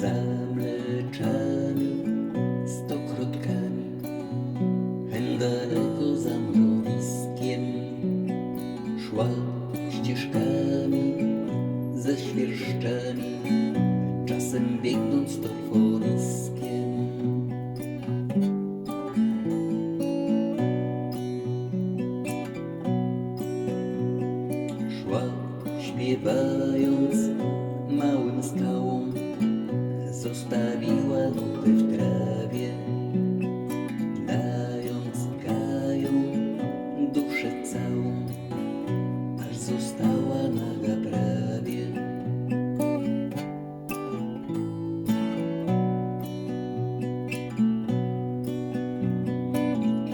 za mleczami, stokrotkami, daleko za mrowiskiem szła ścieżkami ze świerszczami, czasem biegnąc torfowiskiem. Szła śpiewając małym skałom, zostawiła nuty w trawie, dając gają duszę całą, aż została naga prawie.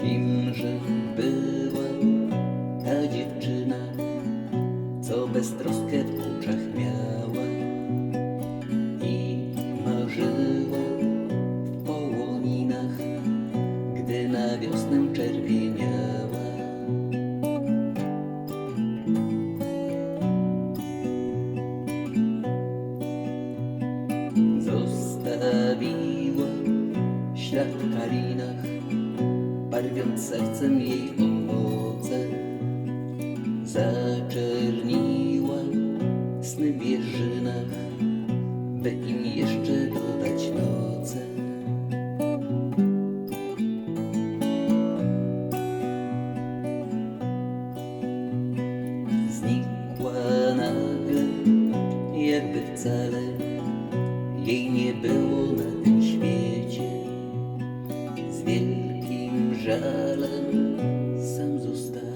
Kimże była ta dziewczyna, co beztroskę w oczach na wiosnę czerwieniała. Zostawiła ślad w kalinach, barwiąc sercem jej owoce wcale jej nie było na tym świecie. Z wielkim żalem sam został.